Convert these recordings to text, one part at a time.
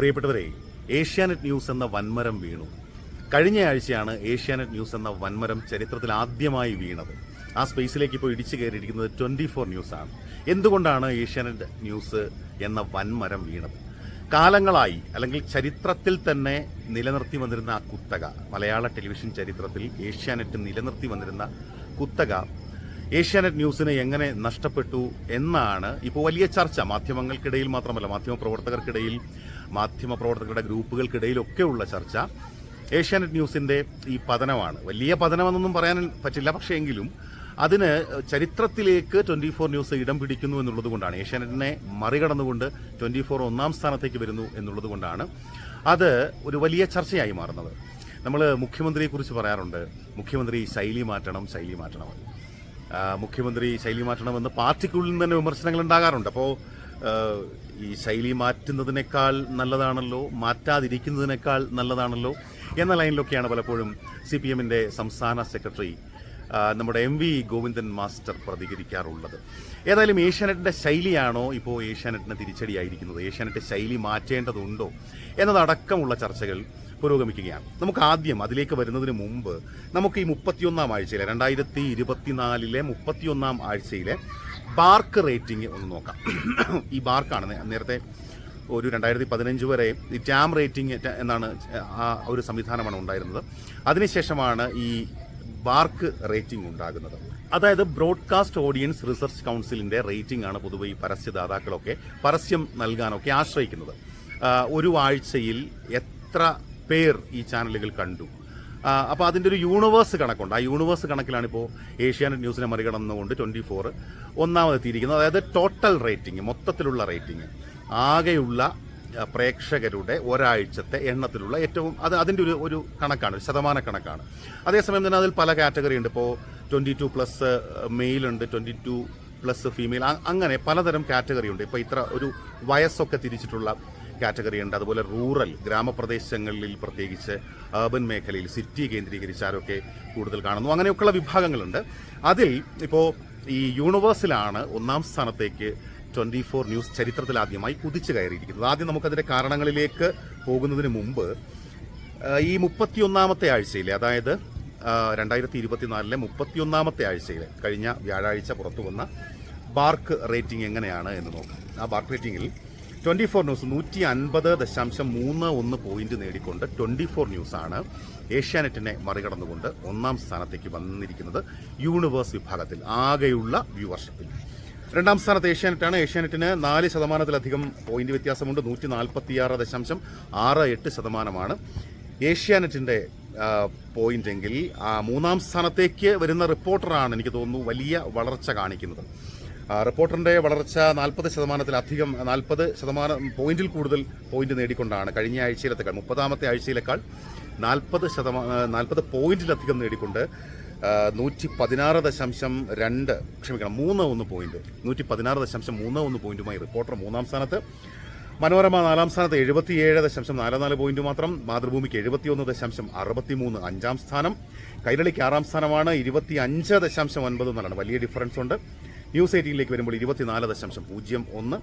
പ്രിയപ്പെട്ടവരെ ഏഷ്യാനെറ്റ് ന്യൂസ് എന്ന വൻമരം വീണു. കഴിഞ്ഞ ആഴ്ചയാണ് ഏഷ്യാനെറ്റ് ന്യൂസ് എന്ന വൻമരം ചരിത്രത്തിൽ ആദ്യമായി വീണത്. ആ സ്പേസിലേക്ക് ഇപ്പോൾ ഇടിച്ചു കയറിയിരിക്കുന്നത് ട്വന്റി ഫോർ ന്യൂസാണ്. എന്തുകൊണ്ടാണ് ഏഷ്യാനെറ്റ് ന്യൂസ് എന്ന വൻമരം വീണത്? കാലങ്ങളായി അല്ലെങ്കിൽ ചരിത്രത്തിൽ തന്നെ നിലനിർത്തി വന്നിരുന്ന ആ കുത്തക മലയാള ടെലിവിഷൻ ചരിത്രത്തിൽ ഏഷ്യാനെറ്റ് നിലനിർത്തി വന്നിരുന്ന കുത്തക ഏഷ്യാനെറ്റ് ന്യൂസിനെ എങ്ങനെ നഷ്ടപ്പെട്ടു എന്നാണ് ഇപ്പോൾ വലിയ ചർച്ച. മാധ്യമങ്ങൾക്കിടയിൽ മാത്രമല്ല മാധ്യമ പ്രവർത്തകർക്കിടയിൽ മാധ്യമ പ്രവർത്തകരുടെ ഗ്രൂപ്പുകൾക്കിടയിലൊക്കെ ഉള്ള ചർച്ച. ഏഷ്യാനെറ്റ് ന്യൂസിന്റെ ഈ പതനമാണ്. വലിയ പതനമെന്നൊന്നും പറയാൻ പറ്റില്ല. പക്ഷേ എങ്കിലും അതിന് ചരിത്രത്തിലേക്ക് ട്വന്റി ഫോർ ന്യൂസ് ഇടം പിടിക്കുന്നു എന്നുള്ളത് കൊണ്ടാണ് ഏഷ്യാനെറ്റിനെ മറികടന്നുകൊണ്ട് ട്വന്റി ഫോർ ഒന്നാം സ്ഥാനത്തേക്ക് വരുന്നു എന്നുള്ളത് കൊണ്ടാണ് അത് ഒരു വലിയ ചർച്ചയായി മാറുന്നത്. നമ്മൾ മുഖ്യമന്ത്രിയെക്കുറിച്ച് പറയാറുണ്ട്. മുഖ്യമന്ത്രി ശൈലി മാറ്റണം ശൈലി മാറ്റണം. മുഖ്യമന്ത്രി ശൈലി മാറ്റണമെന്ന് പാർട്ടിക്കുള്ളിൽ തന്നെ വിമർശനങ്ങൾ ഉണ്ടാകാറുണ്ട് അപ്പോൾ ഈ ശൈലി മാറ്റുന്നതിനേക്കാൾ നല്ലതാണല്ലോ മാറ്റാതിരിക്കുന്നതിനേക്കാൾ നല്ലതാണല്ലോ എന്ന ലൈനിലൊക്കെയാണ് പലപ്പോഴും സി പി എമ്മിന്റെ സംസ്ഥാന സെക്രട്ടറി നമ്മുടെ എം വി ഗോവിന്ദൻ മാസ്റ്റർ പ്രതികരിക്കാറുള്ളത്. ഏതായാലും ഏഷ്യാനെറ്റിന്റെ ശൈലിയാണോ ഇപ്പോൾ ഏഷ്യാനെറ്റിന് തിരിച്ചടിയായിരിക്കുന്നത്? ഏഷ്യാനെറ്റ് ശൈലി മാറ്റേണ്ടതുണ്ടോ എന്നതടക്കമുള്ള ചർച്ചകൾ പുരോഗമിക്കുകയാണ്. നമുക്ക് ആദ്യം അതിലേക്ക് വരുന്നതിന് മുമ്പ് നമുക്ക് ഈ മുപ്പത്തിയൊന്നാം ആഴ്ചയിലെ രണ്ടായിരത്തി ഇരുപത്തിനാലിലെ മുപ്പത്തിയൊന്നാം ആഴ്ചയിലെ ബാർക്ക് റേറ്റിംഗ് ഒന്ന് നോക്കാം. ഈ ബാർക്കാണ് നേരത്തെ ഒരു രണ്ടായിരത്തി പതിനഞ്ച് വരെ ഈ ടാം റേറ്റിംഗ് എന്നാണ് ആ ഒരു സംവിധാനമാണ് ഉണ്ടായിരുന്നത്. അതിനുശേഷമാണ് ഈ ബാർക്ക് റേറ്റിംഗ് ഉണ്ടാകുന്നത്. അതായത് ബ്രോഡ്കാസ്റ്റ് ഓഡിയൻസ് റിസർച്ച് കൗൺസിലിന്റെ റേറ്റിംഗ് ആണ് പൊതുവെ ഈ പരസ്യദാതാക്കളൊക്കെ പരസ്യം നൽകാനൊക്കെ ആശ്രയിക്കുന്നത്. ഒരു ആഴ്ചയിൽ എത്ര പേർ ഈ ചാനലുകൾ കണ്ടു? അപ്പോൾ അതിന്റെ ഒരു യൂണിവേഴ്സ് കണക്കുണ്ട്. ആ യൂണിവേഴ്സ് കണക്കിലാണ് ഇപ്പോൾ ഏഷ്യാനെറ്റ് ന്യൂസിനെ മറികടന്നുകൊണ്ട് ട്വന്റി ഫോർ ഒന്നാമതെത്തിയിരിക്കുന്നത് അതായത് ടോട്ടൽ റേറ്റിംഗ് മൊത്തത്തിലുള്ള റേറ്റിംഗ് ആകെയുള്ള പ്രേക്ഷകരുടെ ഒരാഴ്ചത്തെ എണ്ണത്തിലുള്ള ഏറ്റവും അത് അതിന്റെ ഒരു ഒരു കണക്കാണ് ഒരു ശതമാന കണക്കാണ്. അതേസമയം തന്നെ അതിൽ പല കാറ്റഗറി ഉണ്ട്. ഇപ്പോൾ ട്വന്റി ടു പ്ലസ് മെയിലുണ്ട് ട്വന്റി ടു പ്ലസ് ഫീമെയിൽ അങ്ങനെ പലതരം കാറ്റഗറി ഉണ്ട്. ഇപ്പോൾ ഇത്ര ഒരു വയസ്സൊക്കെ തിരിച്ചിട്ടുള്ള കാറ്റഗറി ഉണ്ട്. അതുപോലെ റൂറൽ ഗ്രാമപ്രദേശങ്ങളിൽ പ്രത്യേകിച്ച് അർബൻ മേഖലയിൽ സിറ്റി കേന്ദ്രീകരിച്ച് ആരൊക്കെ കൂടുതൽ കാണുന്നു. അങ്ങനെയൊക്കെയുള്ള വിഭാഗങ്ങളുണ്ട്. അതിൽ ഇപ്പോൾ ഈ യൂണിവേഴ്സിലാണ് ഒന്നാം സ്ഥാനത്തേക്ക് ട്വന്റി ഫോർ ന്യൂസ് ചരിത്രത്തിൽ ആദ്യമായി കുതിച്ചു കയറിയിരിക്കുന്നത്. ആദ്യം നമുക്കതിന്റെ കാരണങ്ങളിലേക്ക് പോകുന്നതിന് മുമ്പ് ഈ മുപ്പത്തിയൊന്നാമത്തെ ആഴ്ചയിലെ അതായത് രണ്ടായിരത്തി ഇരുപത്തിനാലിലെ മുപ്പത്തിയൊന്നാമത്തെ ആഴ്ചയിൽ കഴിഞ്ഞ വ്യാഴാഴ്ച പുറത്തു വന്ന ബാർക്ക് റേറ്റിംഗ് എങ്ങനെയാണ് എന്ന് നോക്കാം. ആ ബാർക്ക് റേറ്റിംഗിൽ ട്വന്റി ഫോർ ന്യൂസ് നൂറ്റി അൻപത് ദശാംശം മൂന്ന് ഒന്ന് പോയിന്റ് നേടിക്കൊണ്ട് ട്വന്റി ഫോർ ന്യൂസാണ് ഏഷ്യാനെറ്റിനെ മറികടന്നുകൊണ്ട് ഒന്നാം സ്ഥാനത്തേക്ക് വന്നിരിക്കുന്നത് യൂണിവേഴ്സ് വിഭാഗത്തിൽ ആകെയുള്ള വ്യൂവർഷിപ്പിൽ. രണ്ടാം സ്ഥാനത്ത് ഏഷ്യാനെറ്റാണ്. ഏഷ്യാനെറ്റിന് നാല് ശതമാനത്തിലധികം പോയിന്റ് വ്യത്യാസമുണ്ട്. നൂറ്റി നാൽപ്പത്തിയാറ് ദശാംശം ആറ് എട്ട് ശതമാനമാണ് ഏഷ്യാനെറ്റിന്റെ പോയിന്റെങ്കിൽ മൂന്നാം സ്ഥാനത്തേക്ക് വരുന്ന റിപ്പോർട്ടറാണ് എനിക്ക് തോന്നുന്നു വലിയ വളർച്ച കാണിക്കുന്നത്. ആ, റിപ്പോർട്ടറിന്റെ വളർച്ച നാൽപ്പത് ശതമാനത്തിലധികം നാൽപ്പത് ശതമാനം പോയിന്റിൽ കൂടുതൽ പോയിന്റ് നേടിക്കൊണ്ടാണ് കഴിഞ്ഞ ആഴ്ചയിലത്തേക്കാൾ മുപ്പതാമത്തെ ആഴ്ചയിലേക്കാൾ നാൽപ്പത് ശതമാനം നാൽപ്പത് പോയിന്റിലധികം നേടിക്കൊണ്ട് നൂറ്റി പതിനാറ് ദശാംശം രണ്ട് ക്ഷമിക്കണം മൂന്ന് ഒന്ന് പോയിന്റ് നൂറ്റി പതിനാറ് ദശാംശം മൂന്ന് ഒന്ന് പോയിന്റുമായി റിപ്പോർട്ടർ മൂന്നാം സ്ഥാനത്ത്. മനോരമ നാലാം സ്ഥാനത്ത് എഴുപത്തിയേഴ് ദശാംശം നാല് നാല് പോയിന്റ് മാത്രം മാതൃഭൂമിക്ക് എഴുപത്തിയൊന്ന് ദശാംശം അറുപത്തിമൂന്ന് അഞ്ചാം സ്ഥാനം. കൈരളിക്ക് ആറാം സ്ഥാനമാണ് ഇരുപത്തി അഞ്ച് ദശാംശം ഒൻപത് എന്നാണ് വലിയ ഡിഫറൻസ് ഉണ്ട്. ന്യൂസ് എയ്റ്റീനിലേക്ക് വരുമ്പോൾ ഇരുപത്തിനാല് ദശാംശം പൂജ്യം ഒന്ന്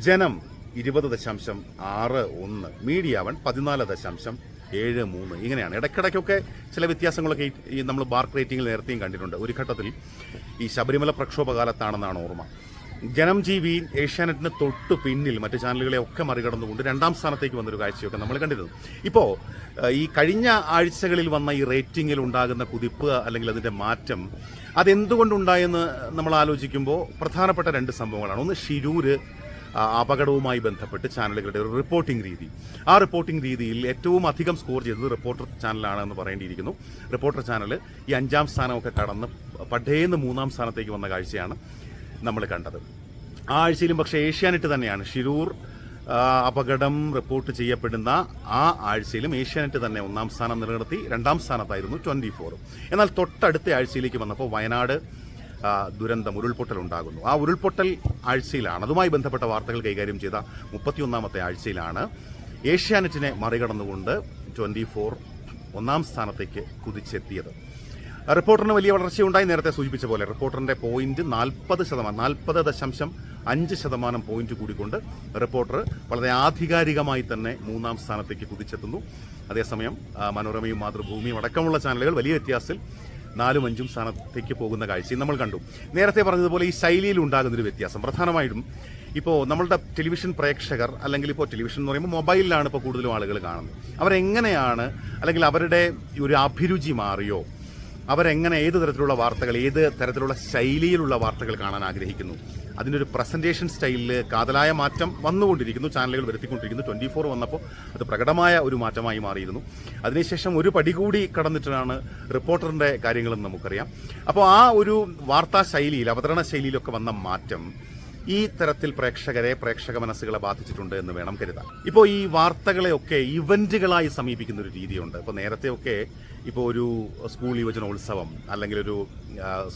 ജനം ഇരുപത് ദശാംശം ആറ് ഒന്ന് മീഡിയ വൺ പതിനാല് ദശാംശം ഏഴ് മൂന്ന്. ഇങ്ങനെയാണ്. ഇടയ്ക്കിടയ്ക്കൊക്കെ ചില വ്യത്യാസങ്ങളൊക്കെ ഈ- നമ്മൾ ബാർക്ക് റേറ്റിംഗിൽ നേരത്തെയും കണ്ടിട്ടുണ്ട്. ഒരു ഘട്ടത്തിൽ ഈ ശബരിമല പ്രക്ഷോഭകാലത്താണെന്നാണ് ഓർമ്മ. ജനം ജി വി ഏഷ്യാനെറ്റിന് തൊട്ട് പിന്നിൽ മറ്റ് ചാനലുകളെ ഒക്കെ മറികടന്നുകൊണ്ട് രണ്ടാം സ്ഥാനത്തേക്ക് വന്നൊരു കാഴ്ചയൊക്കെ നമ്മൾ കണ്ടിരുന്നു. ഇപ്പോൾ ഈ കഴിഞ്ഞ ആഴ്ചകളിൽ വന്ന ഈ റേറ്റിംഗിൽ ഉണ്ടാകുന്ന കുതിപ്പ് അല്ലെങ്കിൽ അതിന്റെ മാറ്റം അതെന്തുകൊണ്ടുണ്ടായെന്ന് നമ്മൾ ആലോചിക്കുമ്പോൾ പ്രധാനപ്പെട്ട രണ്ട് സംഭവങ്ങളാണ്. ഒന്ന് ഷിരൂര് അപകടവുമായി ബന്ധപ്പെട്ട് ചാനലുകളുടെ ഒരു റിപ്പോർട്ടിംഗ് രീതി. ആ റിപ്പോർട്ടിംഗ് രീതിയിൽ ഏറ്റവും അധികം സ്കോർ ചെയ്തത് റിപ്പോർട്ടർ ചാനലാണ് എന്ന് പറയേണ്ടിയിരിക്കുന്നു. റിപ്പോർട്ടർ ചാനൽ ഈ അഞ്ചാം സ്ഥാനമൊക്കെ കടന്ന് പടേന്ന് മൂന്നാം സ്ഥാനത്തേക്ക് വന്ന കാഴ്ചയാണ്. നമ്മൾ കണ്ടത്. ആ ആഴ്ചയിലും പക്ഷേ ഏഷ്യാനെറ്റ് തന്നെയാണ്. ഷിരൂർ അപകടം റിപ്പോർട്ട് ചെയ്യപ്പെടുന്ന ആ ആഴ്ചയിലും ഏഷ്യാനെറ്റ് തന്നെ ഒന്നാം സ്ഥാനം നിലനിർത്തി രണ്ടാം സ്ഥാനത്തായിരുന്നു ട്വന്റി ഫോർ. എന്നാൽ തൊട്ടടുത്ത ആഴ്ചയിലേക്ക് വന്നപ്പോൾ വയനാട് ദുരന്തം ഉരുൾപൊട്ടൽ ഉണ്ടാകുന്നു. ആ ഉരുൾപൊട്ടൽ ആഴ്ചയിലാണ് അതുമായി ബന്ധപ്പെട്ട വാർത്തകൾ കൈകാര്യം ചെയ്ത മുപ്പത്തിയൊന്നാമത്തെ ആഴ്ചയിലാണ് ഏഷ്യാനെറ്റിനെ മറികടന്നുകൊണ്ട് ട്വന്റി ഫോർ ഒന്നാം സ്ഥാനത്തേക്ക് കുതിച്ചെത്തിയത്. റിപ്പോർട്ടറിന് വലിയ വളർച്ചയുണ്ടായി. നേരത്തെ സൂചിപ്പിച്ച പോലെ റിപ്പോർട്ടറിന്റെ പോയിന്റ് നാൽപ്പത് ശതമാനം നാൽപ്പത് ദശാംശം അഞ്ച് ശതമാനം പോയിന്റ് കൂടിക്കൊണ്ട് റിപ്പോർട്ടർ വളരെ ആധികാരികമായി തന്നെ മൂന്നാം സ്ഥാനത്തേക്ക് കുതിച്ചെത്തുന്നു. അതേസമയം മനോരമയും മാതൃഭൂമിയും അടക്കമുള്ള ചാനലുകൾ വലിയ വ്യത്യാസത്തിൽ നാലും അഞ്ചും സ്ഥാനത്തേക്ക് പോകുന്ന കാഴ്ചയും നമ്മൾ കണ്ടു. നേരത്തെ പറഞ്ഞതുപോലെ ഈ ശൈലിയിൽ ഉണ്ടാകുന്നൊരു വ്യത്യാസം. പ്രധാനമായിട്ടും ഇപ്പോൾ നമ്മളുടെ ടെലിവിഷൻ പ്രേക്ഷകർ അല്ലെങ്കിൽ ഇപ്പോൾ ടെലിവിഷൻ എന്ന് പറയുമ്പോൾ മൊബൈലിലാണ് ഇപ്പോൾ കൂടുതലും ആളുകൾ കാണുന്നത്. അവരെങ്ങനെയാണ് അല്ലെങ്കിൽ അവരുടെ ഒരു അഭിരുചി മാറിയോ അവരെങ്ങനെ ഏത് തരത്തിലുള്ള വാർത്തകൾ ഏത് തരത്തിലുള്ള ശൈലിയിലുള്ള വാർത്തകൾ കാണാൻ ആഗ്രഹിക്കുന്നു? അതിന്റെ ഒരു പ്രസന്റേഷൻ സ്റ്റൈലിൽ കാതലായ മാറ്റം വന്നുകൊണ്ടിരിക്കുന്നു. ചാനലുകൾ വരുത്തിക്കൊണ്ടിരിക്കുന്നു. ട്വന്റി ഫോർ വന്നപ്പോൾ അത് പ്രകടമായ ഒരു മാറ്റമായി മാറിയിരുന്നു. അതിനുശേഷം ഒരു പടി കൂടി കടന്നിട്ടാണ് റിപ്പോർട്ടറിന്റെ കാര്യങ്ങളെന്ന് നമുക്കറിയാം. അപ്പോൾ ആ ഒരു വാർത്താ ശൈലിയിൽ അവതരണ ശൈലിയിലൊക്കെ വന്ന മാറ്റം ഈ തരത്തിൽ പ്രേക്ഷകരെ പ്രേക്ഷക മനസ്സുകളെ ബാധിച്ചിട്ടുണ്ട് എന്ന് വേണം കരുതാൻ. ഇപ്പോൾ ഈ വാർത്തകളെയൊക്കെ ഇവന്റുകളായി സമീപിക്കുന്ന ഒരു രീതിയുണ്ട്. ഇപ്പോൾ നേരത്തെയൊക്കെ ഇപ്പോൾ ഒരു സ്കൂൾ യുവജനോത്സവം അല്ലെങ്കിൽ ഒരു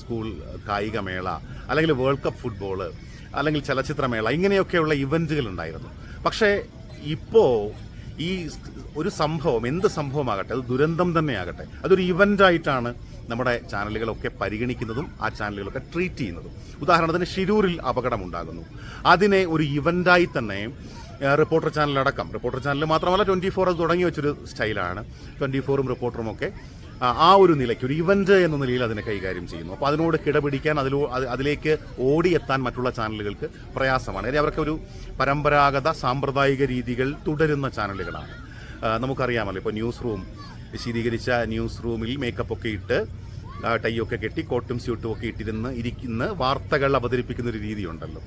സ്കൂൾ കായികമേള അല്ലെങ്കിൽ വേൾഡ് കപ്പ് ഫുട്ബോൾ അല്ലെങ്കിൽ ചലച്ചിത്രമേള ഇങ്ങനെയൊക്കെയുള്ള ഇവന്റുകൾ ഉണ്ടായിരുന്നു. പക്ഷേ ഇപ്പോൾ ഈ ഒരു സംഭവം എന്ത് സംഭവമാകട്ടെ അത് ദുരന്തം തന്നെയാകട്ടെ അതൊരു ഇവന്റായിട്ടാണ് നമ്മുടെ ചാനലുകളൊക്കെ പരിഗണിക്കുന്നതും ആ ചാനലുകളൊക്കെ ട്രീറ്റ് ചെയ്യുന്നതും. ഉദാഹരണത്തിന് ഷിരൂരിൽ അപകടമുണ്ടാകുന്നു. അതിനെ ഒരു ഇവന്റായി തന്നെ റിപ്പോർട്ടർ ചാനലടക്കം റിപ്പോർട്ടർ ചാനൽ മാത്രമല്ല ട്വന്റി ഫോർ അത് തുടങ്ങി വെച്ചൊരു സ്റ്റൈലാണ്. ട്വന്റി ഫോറും റിപ്പോർട്ടറും ഒക്കെ ആ, ഒരു നിലയ്ക്ക് ഒരു ഇവന്റ് എന്ന നിലയിൽ അതിനെ കൈകാര്യം ചെയ്യുന്നു. അപ്പോൾ അതിനോട് കിടപിടിക്കാൻ അതിലോ അത് അതിലേക്ക് ഓടിയെത്താൻ മറ്റുള്ള ചാനലുകൾക്ക് പ്രയാസമാണ്. കാര്യം അവർക്ക് ഒരു പരമ്പരാഗത സാമ്പ്രദായിക രീതികൾ തുടരുന്ന ചാനലുകളാണ്. നമുക്കറിയാമല്ലോ ഇപ്പോൾ ന്യൂസ് റൂം ശീതീകരിച്ച ന്യൂസ് റൂമിൽ മേക്കപ്പ് ഒക്കെ ഇട്ട് ടൈയൊക്കെ കെട്ടി കോട്ടും സ്യൂട്ടും ഒക്കെ ഇട്ടിരുന്ന് ഇരിക്കുന്ന വാർത്തകൾ അവതരിപ്പിക്കുന്ന ഒരു രീതിയുണ്ടല്ലോ.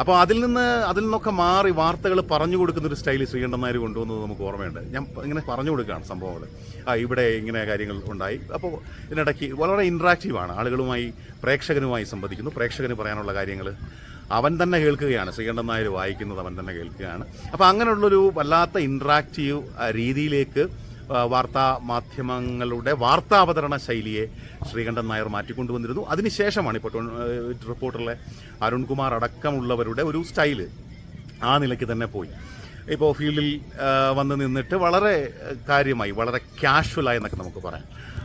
അപ്പോൾ അതിൽ നിന്ന് അതിൽ നിന്നൊക്കെ മാറി വാർത്തകൾ പറഞ്ഞു കൊടുക്കുന്ന ഒരു സ്റ്റൈൽ ശ്രീകണ്ഠൻ നായർ കൊണ്ടുവന്നത് നമുക്ക് ഓർമ്മയുണ്ട്. ഞാൻ ഇങ്ങനെ പറഞ്ഞു കൊടുക്കുകയാണ് സംഭവങ്ങൾ. ആ ഇവിടെ ഇങ്ങനെ കാര്യങ്ങൾ ഉണ്ടായി. അപ്പോൾ ഇതിനിടയ്ക്ക് വളരെ ഇൻട്രാക്റ്റീവാണ് ആളുകളുമായി പ്രേക്ഷകനുമായി സംവദിക്കുന്നു. പ്രേക്ഷകന് പറയാനുള്ള കാര്യങ്ങൾ അവൻ തന്നെ കേൾക്കുകയാണ്. ശ്രീകണ്ഠൻ നായർ വായിക്കുന്നത് അവൻ തന്നെ കേൾക്കുകയാണ്. അപ്പോൾ അങ്ങനെയുള്ളൊരു വല്ലാത്ത ഇൻട്രാക്റ്റീവ് രീതിയിലേക്ക് വാർത്താ മാധ്യമങ്ങളുടെ വാർത്താവതരണ ശൈലിയെ ശ്രീകണ്ഠൻ നായർ മാറ്റിക്കൊണ്ടുവന്നിരുന്നു. അതിനുശേഷമാണ് ഇപ്പോൾ റിപ്പോർട്ടറിലെ അരുൺകുമാർ അടക്കമുള്ളവരുടെ ഒരു സ്റ്റൈൽ ആ നിലയ്ക്ക് തന്നെ പോയി. ഇപ്പോൾ ഫീൽഡിൽ വന്ന് നിന്നിട്ട് വളരെ കാര്യമായി വളരെ കാഷ്വലായി എന്നൊക്കെ നമുക്ക് പറയാം.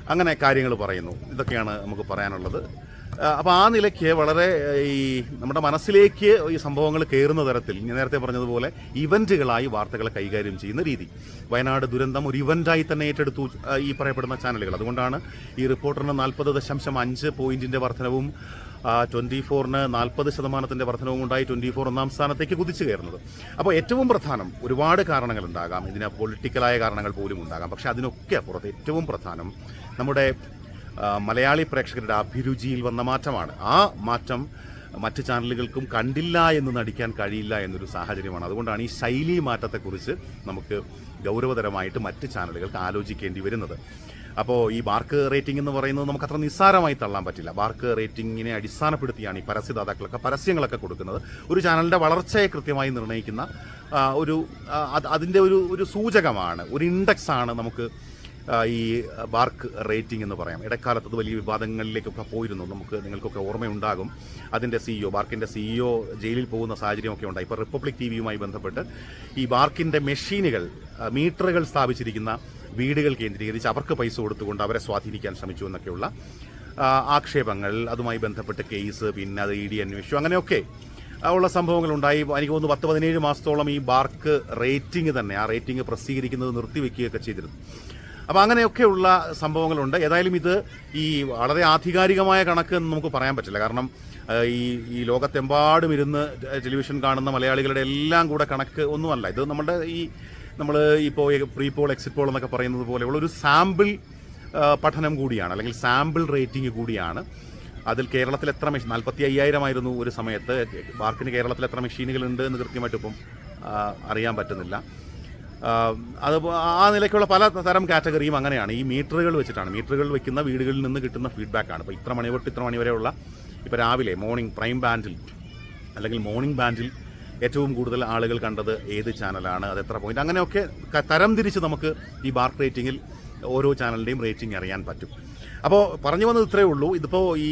അങ്ങനെ കാര്യങ്ങൾ പറയുന്നു. ഇതൊക്കെയാണ് നമുക്ക് പറയാനുള്ളത്. അപ്പോൾ ആ നിലയ്ക്ക് വളരെ ഈ നമ്മുടെ മനസ്സിലേക്ക് ഈ സംഭവങ്ങൾ കയറുന്ന തരത്തിൽ ഞാൻ നേരത്തെ പറഞ്ഞതുപോലെ ഇവന്റുകളായി വാർത്തകളെ കൈകാര്യം ചെയ്യുന്ന രീതി. വയനാട് ദുരന്തം ഒരു ഇവന്റായി തന്നെ ഏറ്റെടുത്തു ഈ പറയപ്പെടുന്ന ചാനലുകൾ. അതുകൊണ്ടാണ് ഈ റിപ്പോർട്ടറിന് നാൽപ്പത് ദശാംശം അഞ്ച് പോയിന്റിന്റെ വർധനവും ട്വന്റി ഫോറിന് നാൽപ്പത് ശതമാനത്തിന്റെ വർധനവും ഉണ്ടായി ട്വന്റി ഫോർ ഒന്നാം സ്ഥാനത്തേക്ക് കുതിച്ചു കയറുന്നത്. അപ്പോൾ ഏറ്റവും പ്രധാനം ഒരുപാട് കാരണങ്ങൾ ഉണ്ടാകാം ഇതിന് പൊളിറ്റിക്കലായ കാരണങ്ങൾ പോലും ഉണ്ടാകാം. പക്ഷേ അതിനൊക്കെ അപ്പുറത്ത് ഏറ്റവും പ്രധാനം നമ്മുടെ മലയാളി പ്രേക്ഷകരുടെ അഭിരുചിയിൽ വന്ന മാറ്റമാണ്. ആ മാറ്റം മറ്റ് ചാനലുകൾക്കും കണ്ടില്ല എന്ന് നടിക്കാൻ കഴിയില്ല എന്നൊരു സാഹചര്യമാണ്. അതുകൊണ്ടാണ് ഈ ശൈലി മാറ്റത്തെക്കുറിച്ച് നമുക്ക് ഗൗരവതരമായിട്ട് മറ്റ് ചാനലുകൾക്ക് ആലോചിക്കേണ്ടി വരുന്നത്. അപ്പോൾ ഈ ബാർക്ക് റേറ്റിംഗ് എന്ന് പറയുന്നത് നമുക്ക് അത്ര നിസ്സാരമായി തള്ളാൻ പറ്റില്ല. ബാർക്ക് റേറ്റിങ്ങിനെ അടിസ്ഥാനപ്പെടുത്തിയാണ് ഈ പരസ്യദാതാക്കളൊക്കെ പരസ്യങ്ങളൊക്കെ കൊടുക്കുന്നത്. ഒരു ചാനലിന്റെ വളർച്ചയെ കൃത്യമായി നിർണയിക്കുന്ന ഒരു അതിന്റെ ഒരു ഒരു സൂചകമാണ് ഒരു ഇൻഡെക്സ് ആണ് നമുക്ക് ഈ ബാർക്ക് റേറ്റിംഗ് എന്ന് പറയാം. ഇടക്കാലത്ത് അത് വലിയ വിവാദങ്ങളിലേക്കൊക്കെ പോയിരുന്നു. നമുക്ക് നിങ്ങൾക്കൊക്കെ ഓർമ്മയുണ്ടാകും. അതിന്റെ സിഇഒ ബാർക്കിന്റെ സിഇഒ ജയിലിൽ പോകുന്ന സാഹചര്യമൊക്കെ ഉണ്ടായി. ഇപ്പോൾ റിപ്പബ്ലിക് ടി വിയുമായി ബന്ധപ്പെട്ട് ഈ ബാർക്കിന്റെ മെഷീനുകൾ മീറ്ററുകൾ സ്ഥാപിച്ചിരിക്കുന്ന വീടുകൾ കേന്ദ്രീകരിച്ച് അവർക്ക് പൈസ കൊടുത്തുകൊണ്ട് അവരെ സ്വാധീനിക്കാൻ ശ്രമിച്ചു എന്നൊക്കെയുള്ള ആക്ഷേപങ്ങൾ അതുമായി ബന്ധപ്പെട്ട് കേസ് പിന്നെ അത് ഇ ഡി അന്വേഷിച്ചു അങ്ങനെയൊക്കെ ഉള്ള സംഭവങ്ങളുണ്ടായി എനിക്ക് തോന്നുന്നു പത്ത് പതിനേഴ് മാസത്തോളം ഈ ബാർക്ക് റേറ്റിംഗ് തന്നെ ആ റേറ്റിംഗ് പ്രസിദ്ധീകരിക്കുന്നത് നിർത്തിവെക്കുകയൊക്കെ ചെയ്തിരുന്നു. അപ്പോൾ അങ്ങനെയൊക്കെയുള്ള സംഭവങ്ങളുണ്ട്. ഏതായാലും ഇത് ഈ വളരെ ആധികാരികമായ കണക്ക് എന്ന് നമുക്ക് പറയാൻ പറ്റില്ല. കാരണം ഈ ഈ ലോകത്തെമ്പാടും ഇരുന്ന് ടെലിവിഷൻ കാണുന്ന മലയാളികളുടെ എല്ലാം കൂടെ കണക്ക് ഒന്നുമല്ല. ഇത് നമ്മുടെ ഈ നമ്മൾ ഇപ്പോൾ പ്രീ പോൾ എക്സിറ്റ് പോൾ എന്നൊക്കെ പറയുന്നത് പോലെയുള്ള ഒരു സാമ്പിൾ പഠനം കൂടിയാണ്. അല്ലെങ്കിൽ സാമ്പിൾ റേറ്റിംഗ് കൂടിയാണ്. അതിൽ കേരളത്തിൽ എത്ര മെഷീൻ നാൽപ്പത്തി അയ്യായിരമായിരുന്നു ഒരു സമയത്ത്. ബാർക്കിന് കേരളത്തിൽ എത്ര മെഷീനുകൾ ഉണ്ട് എന്ന് കൃത്യമായിട്ട് ഇപ്പം അറിയാൻ പറ്റുന്നില്ല. അത് ആ നിലയ്ക്കുള്ള പല തരം കാറ്റഗറിയും അങ്ങനെയാണ്. ഈ മീറ്ററുകൾ വെച്ചിട്ടാണ്. മീറ്ററുകൾ വെക്കുന്ന വീടുകളിൽ നിന്ന് കിട്ടുന്ന ഫീഡ്ബാക്കാണ് ഇപ്പോൾ ഇത്ര മണി തൊട്ട് ഇത്ര മണി വരെയുള്ള ഇപ്പോൾ രാവിലെ മോർണിംഗ് പ്രൈം ബാൻഡിൽ അല്ലെങ്കിൽ മോർണിംഗ് ബാൻഡിൽ ഏറ്റവും കൂടുതൽ ആളുകൾ കണ്ടത് ഏത് ചാനലാണ് അത് എത്ര പോയിന്റ് അങ്ങനെയൊക്കെ തരംതിരിച്ച് തരം തിരിച്ച് നമുക്ക് ഈ ബാർക്ക് റേറ്റിങ്ങിൽ ഓരോ ചാനലിന്റെയും റേറ്റിംഗ് അറിയാൻ പറ്റും. അപ്പോൾ പറഞ്ഞു വന്നത് ഇത്രയേ ഉള്ളൂ. ഇതിപ്പോൾ ഈ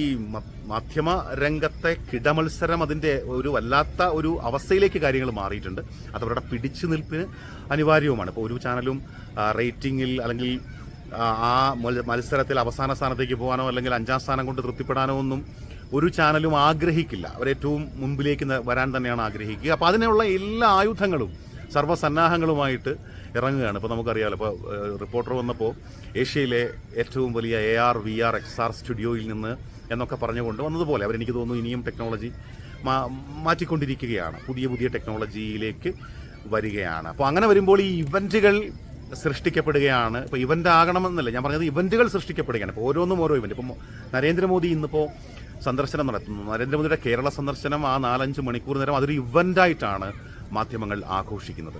മാധ്യമ രംഗത്തെ കിടമത്സരം അതിന്റെ ഒരു വല്ലാത്ത ഒരു അവസ്ഥയിലേക്ക് കാര്യങ്ങൾ മാറിയിട്ടുണ്ട്. അത് അവരുടെ പിടിച്ചു നിൽപ്പിന് അനിവാര്യവുമാണ്. ഇപ്പോൾ ഒരു ചാനലും റേറ്റിംഗിൽ അല്ലെങ്കിൽ ആ, മത്സരത്തിൽ അവസാന സ്ഥാനത്തേക്ക് പോകാനോ അല്ലെങ്കിൽ അഞ്ചാം സ്ഥാനം കൊണ്ട് തൃപ്തിപ്പെടാനോ ഒന്നും ഒരു ചാനലും ആഗ്രഹിക്കില്ല. അവരേറ്റവും മുൻപിലേക്ക് വരാൻ തന്നെയാണ് ആഗ്രഹിക്കുക. അപ്പോൾ അതിനുള്ള എല്ലാ ആയുധങ്ങളും സർവസന്നാഹങ്ങളുമായിട്ട് ഇറങ്ങുകയാണ്. ഇപ്പോൾ നമുക്കറിയാമല്ലോ ഇപ്പോൾ റിപ്പോർട്ടർ വന്നപ്പോൾ ഏഷ്യയിലെ ഏറ്റവും വലിയ A R V R X R സ്റ്റുഡിയോയിൽ നിന്ന് എന്നൊക്കെ പറഞ്ഞുകൊണ്ട് വന്നതുപോലെ അവരെനിക്ക് തോന്നുന്നു ഇനിയും ടെക്നോളജി മാറ്റിക്കൊണ്ടിരിക്കുകയാണ്. പുതിയ പുതിയ ടെക്നോളജിയിലേക്ക് വരികയാണ്. അപ്പോൾ അങ്ങനെ വരുമ്പോൾ ഈ ഇവന്റുകൾ സൃഷ്ടിക്കപ്പെടുകയാണ്. ഇപ്പോൾ ഇവന്റ് ആകണമെന്നല്ല ഞാൻ പറഞ്ഞത് ഇവന്റുകൾ സൃഷ്ടിക്കപ്പെടുകയാണ്. ഇപ്പോൾ ഓരോന്നും ഓരോ ഇവന്റ് ഇപ്പം നരേന്ദ്രമോദി ഇന്നിപ്പോൾ സന്ദർശനം നടത്തുന്നു. നരേന്ദ്രമോദിയുടെ കേരള സന്ദർശനം ആ നാലഞ്ച് മണിക്കൂർ നേരം അതൊരു ഇവന്റായിട്ടാണ് മാധ്യമങ്ങൾ ആഘോഷിക്കുന്നത്.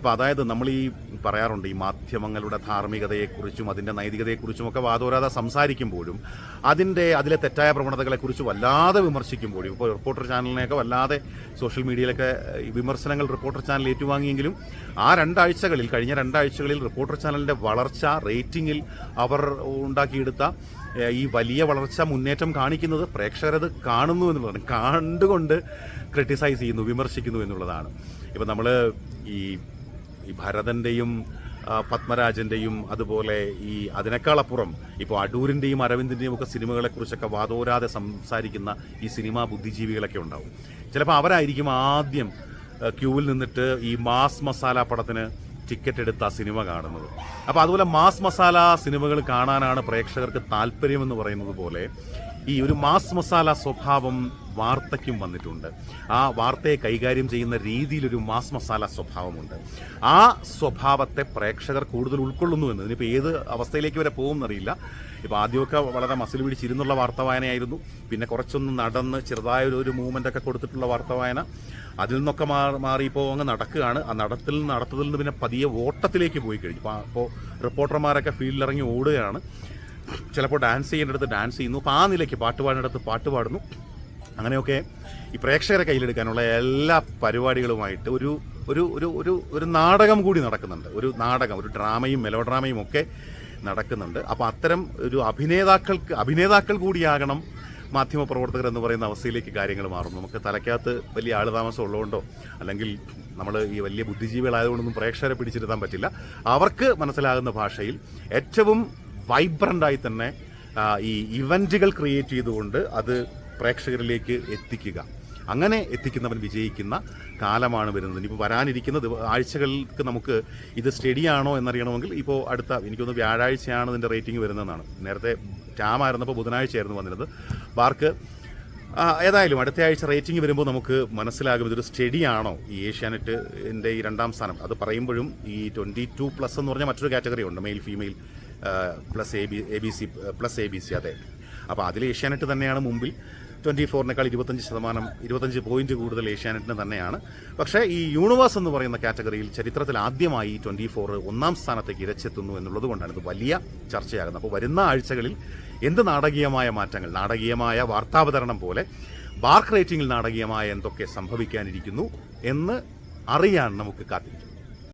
അപ്പോൾ അതായത് നമ്മൾ ഈ പറയാറുണ്ട് ഈ മാധ്യമങ്ങളുടെ ധാർമ്മികതയെക്കുറിച്ചും അതിന്റെ നൈതികതയെക്കുറിച്ചും ഒക്കെ വാദോരാതെ സംസാരിക്കുമ്പോഴും അതിന്റെ അതിലെ തെറ്റായ പ്രവണതകളെക്കുറിച്ച് വല്ലാതെ വിമർശിക്കുമ്പോഴും ഇപ്പോൾ റിപ്പോർട്ടർ ചാനലിനെയൊക്കെ വല്ലാതെ സോഷ്യൽ മീഡിയയിലൊക്കെ വിമർശനങ്ങൾ റിപ്പോർട്ടർ ചാനൽ ഏറ്റുവാങ്ങിയെങ്കിലും ആ രണ്ടാഴ്ചകളിൽ കഴിഞ്ഞ രണ്ടാഴ്ചകളിൽ റിപ്പോർട്ടർ ചാനലിന്റെ വളർച്ച റേറ്റിംഗിൽ അവർ ഉണ്ടാക്കിയെടുത്ത ഈ വലിയ വളർച്ച മുന്നേറ്റം കാണിക്കുന്നത് പ്രേക്ഷകരത് കാണുന്നു എന്നുള്ളതാണ്. കണ്ടുകൊണ്ട് ക്രിട്ടിസൈസ് ചെയ്യുന്നു വിമർശിക്കുന്നു എന്നുള്ളതാണ്. ഇപ്പം നമ്മൾ ഈ ഈ ഭരതന്റെയും പത്മരാജന്റെയും അതുപോലെ ഈ അതിനേക്കാളപ്പുറം ഇപ്പോൾ അടൂരിന്റെയും അരവിന്ദിന്റെയും ഒക്കെ സിനിമകളെക്കുറിച്ചൊക്കെ വാതോരാതെ സംസാരിക്കുന്ന ഈ സിനിമാ ബുദ്ധിജീവികളൊക്കെ ഉണ്ടാവും. ചിലപ്പോൾ അവരായിരിക്കും ആദ്യം ക്യൂവിൽ നിന്നിട്ട് ഈ മാസ് മസാല പടത്തിന് ടിക്കറ്റ് എടുത്ത സിനിമ കാണുന്നത്. അപ്പോൾ അതുപോലെ മാസ് മസാല സിനിമകൾ കാണാനാണ് പ്രേക്ഷകർക്ക് താല്പര്യമെന്ന് പറയുന്നത് പോലെ ഈ ഒരു മാസ് മസാല സ്വഭാവം വാർത്തയ്ക്കും വന്നിട്ടുണ്ട്. ആ വാർത്തയെ കൈകാര്യം ചെയ്യുന്ന രീതിയിലൊരു മാസ് മസാല സ്വഭാവമുണ്ട്. ആ സ്വഭാവത്തെ പ്രേക്ഷകർ കൂടുതൽ ഉൾക്കൊള്ളുന്നു എന്ന്. ഇതിനിപ്പോൾ ഏത് അവസ്ഥയിലേക്ക് വരെ പോകുമെന്നറിയില്ല. ഇപ്പോൾ ആദ്യമൊക്കെ വളരെ മസിൽ പിടിച്ചിരുന്നുള്ള വാർത്ത വായനയായിരുന്നു പിന്നെ കുറച്ചൊന്ന് നടന്ന് ചെറുതായ ഒരു- മൂവ്മെന്റ് ഒക്കെ കൊടുത്തിട്ടുള്ള വാർത്ത വായന അതിൽ നിന്നൊക്കെ മാറി മാറിയിപ്പോൾ അങ്ങ് നടക്കുകയാണ്. ആ നടത്തിൽ നിന്ന് നടത്തതിൽ നിന്ന് പിന്നെ പതിയെ ഓട്ടത്തിലേക്ക് പോയി കഴിഞ്ഞു. അപ്പോൾ അപ്പോൾ റിപ്പോർട്ടർമാരൊക്കെ ഫീൽഡിലിറങ്ങി ഓടുകയാണ്. ചിലപ്പോൾ ഡാൻസ് ചെയ്യേണ്ടടുത്ത് ഡാൻസ് ചെയ്യുന്നു. അപ്പോൾ ആ നിലയ്ക്ക് പാട്ട് പാടേണ്ടടുത്ത് പാട്ട് പാടുന്നു. അങ്ങനെയൊക്കെ ഈ പ്രേക്ഷകരെ കയ്യിലെടുക്കാനുള്ള എല്ലാ പരിപാടികളുമായിട്ട് ഒരു ഒരു ഒരു ഒരു ഒരു നാടകം കൂടി നടക്കുന്നുണ്ട്. ഒരു നാടകം ഒരു ഡ്രാമയും മെലോ ഡ്രാമയും ഒക്കെ നടക്കുന്നുണ്ട്. അപ്പോൾ അത്തരം ഒരു അഭിനേതാക്കൾക്ക് അഭിനേതാക്കൾ കൂടിയാകണം മാധ്യമപ്രവർത്തകർ എന്ന് പറയുന്ന അവസ്ഥയിലേക്ക് കാര്യങ്ങൾ മാറും നമുക്ക് തലയ്ക്കകത്ത് വലിയ ആൾ താമസം ഉള്ളതുകൊണ്ടോ അല്ലെങ്കിൽ നമ്മൾ ഈ വലിയ ബുദ്ധിജീവികളായതുകൊണ്ടൊന്നും പ്രേക്ഷകരെ പിടിച്ചിരുത്താൻ പറ്റില്ല. അവർക്ക് മനസ്സിലാകുന്ന ഭാഷയിൽ ഏറ്റവും വൈബ്രന്റായി തന്നെ ഈ ഇവന്റുകൾ ക്രിയേറ്റ് ചെയ്തുകൊണ്ട് അത് പ്രേക്ഷകരിലേക്ക് എത്തിക്കുക. അങ്ങനെ എത്തിക്കുന്നവൻ വിജയിക്കുന്ന കാലമാണ് വരുന്നത്. ഇനിയിപ്പോൾ വരാനിരിക്കുന്ന ആഴ്ചകൾക്ക് നമുക്ക് ഇത് സ്റ്റഡിയാണോ എന്നറിയണമെങ്കിൽ ഇപ്പോൾ അടുത്ത എനിക്കൊന്ന് വ്യാഴാഴ്ചയാണ് ഇതിന്റെ റേറ്റിംഗ് വരുന്നതെന്നാണ്. നേരത്തെ ടാമായിരുന്നപ്പോൾ ബുധനാഴ്ചയായിരുന്നു വന്നിരുന്നത്. ബാർക്ക് ഏതായാലും അടുത്ത ആഴ്ച റേറ്റിംഗ് വരുമ്പോൾ നമുക്ക് മനസ്സിലാകും ഇതൊരു സ്റ്റഡിയാണോ ഈ ഏഷ്യാനെറ്റിന്റെ ഈ രണ്ടാം സ്ഥാനം. അത് പറയുമ്പോഴും ഈ ട്വന്റി ടു പ്ലസ് എന്ന് പറഞ്ഞാൽ മറ്റൊരു കാറ്റഗറി ഉണ്ട് male female plus A B A B C plus A B C അതെ. അപ്പോൾ അതിൽ ഏഷ്യാനെറ്റ് തന്നെയാണ് മുമ്പിൽ. ട്വന്റി ഫോറിനേക്കാൾ ഇരുപത്തഞ്ച് ശതമാനം ഇരുപത്തഞ്ച് പോയിന്റ് കൂടുതൽ ഏഷ്യാനെറ്റിന് തന്നെയാണ്. പക്ഷേ ഈ യൂണിവേഴ്സ് എന്ന് പറയുന്ന കാറ്റഗറിയിൽ ചരിത്രത്തിൽ ആദ്യമായി ട്വന്റി ഫോർ ഒന്നാം സ്ഥാനത്തേക്ക് ഇരച്ചെത്തുന്നു എന്നുള്ളത് കൊണ്ടാണ് ഇത് വലിയ ചർച്ചയാകുന്നത്. അപ്പോൾ വരുന്ന ആഴ്ചകളിൽ എന്ത് നാടകീയമായ മാറ്റങ്ങൾ നാടകീയമായ വാർത്താവതരണം പോലെ ബാർക്ക് റേറ്റിംഗിൽ നാടകീയമായ എന്തൊക്കെ സംഭവിക്കാനിരിക്കുന്നു എന്ന് അറിയാൻ നമുക്ക് കാത്തിരിക്കും.